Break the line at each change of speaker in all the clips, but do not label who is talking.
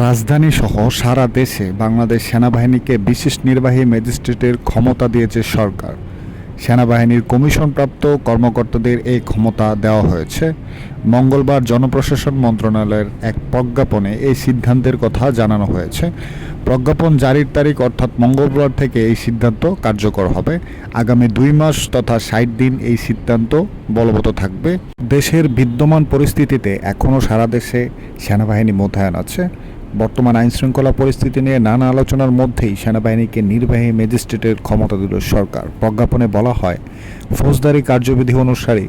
রাজধানী সহ সারা দেশে বাংলাদেশ সেনাবাহিনীকে বিশেষ নির্বাহী ম্যাজিস্ট্রেটের ক্ষমতা দিয়েছে সরকার। সেনাবাহিনীর কমিশনপ্রাপ্ত কর্মকর্তাদের এই ক্ষমতা দেওয়া হয়েছে। মঙ্গলবার জনপ্রশাসন মন্ত্রণালয়ের এক প্রজ্ঞাপনে এই সিদ্ধান্তের কথা জানানো হয়েছে। প্রজ্ঞাপন জারির তারিখ অর্থাৎ মঙ্গলবার থেকে এই সিদ্ধান্ত কার্যকর হবে। আগামী দুই মাস তথা ষাট দিন এই সিদ্ধান্ত বলবৎ থাকবে। দেশের বিদ্যমান পরিস্থিতিতে এখনও সারা দেশে সেনাবাহিনী মোতায়েন আছে। বর্তমান আইন শৃঙ্খলা পরিস্থিতি নিয়ে নানা আলোচনার মধ্যেই সেনাবাহিনীকে নির্বাহী ম্যাজিস্ট্রেটের ক্ষমতা দিল সরকার। প্রজ্ঞাপনে বলা হয়, ফৌজদারি কার্যবিধি অনুসারে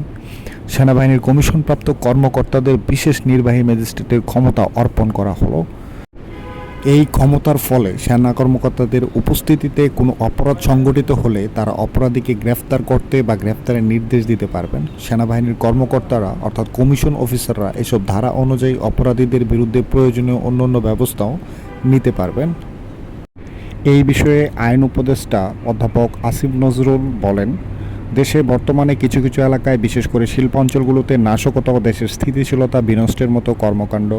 সেনাবাহিনীর কমিশনপ্রাপ্ত কর্মকর্তাদের বিশেষ নির্বাহী ম্যাজিস্ট্রেটের ক্ষমতা অর্পণ করা হলো। এই ক্ষমতার ফলে সেনা কর্মকর্তাদের উপস্থিতিতে কোনো অপরাধ সংগঠিত হলে তারা অপরাধীকে গ্রেফতার করতে বা গ্রেফতারের নির্দেশ দিতে পারবেন। সেনাবাহিনীর কর্মকর্তারা অর্থাৎ কমিশন অফিসাররা এসব ধারা অনুযায়ী অপরাধীদের বিরুদ্ধে প্রয়োজনীয় অন্যান্য ব্যবস্থাও নিতে পারবেন। এই বিষয়ে আইন উপদেষ্টা অধ্যাপক আসিফ নজরুল বলেন দেশে বর্তমানে কিছু কিছু এলাকায়, বিশেষ করে শিল্পাঞ্চলগুলোতে নাশকতা ও দেশের স্থিতিশীলতা বিনষ্টের মতো কর্মকাণ্ড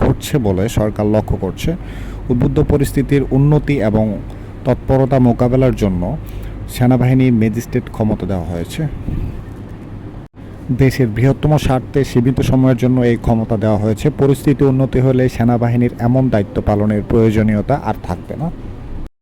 ঘটছে বলে সরকার লক্ষ্য করছে। উদ্বুদ্ধ পরিস্থিতির উন্নতি এবং তৎপরতা মোকাবেলার জন্য সেনাবাহিনীর ম্যাজিস্ট্রেট ক্ষমতা দেওয়া হয়েছে। দেশের বৃহত্তম স্বার্থে সীমিত সময়ের জন্য এই ক্ষমতা দেওয়া হয়েছে। পরিস্থিতি উন্নতি হলে সেনাবাহিনীর এমন দায়িত্ব পালনের প্রয়োজনীয়তা আর থাকবে না।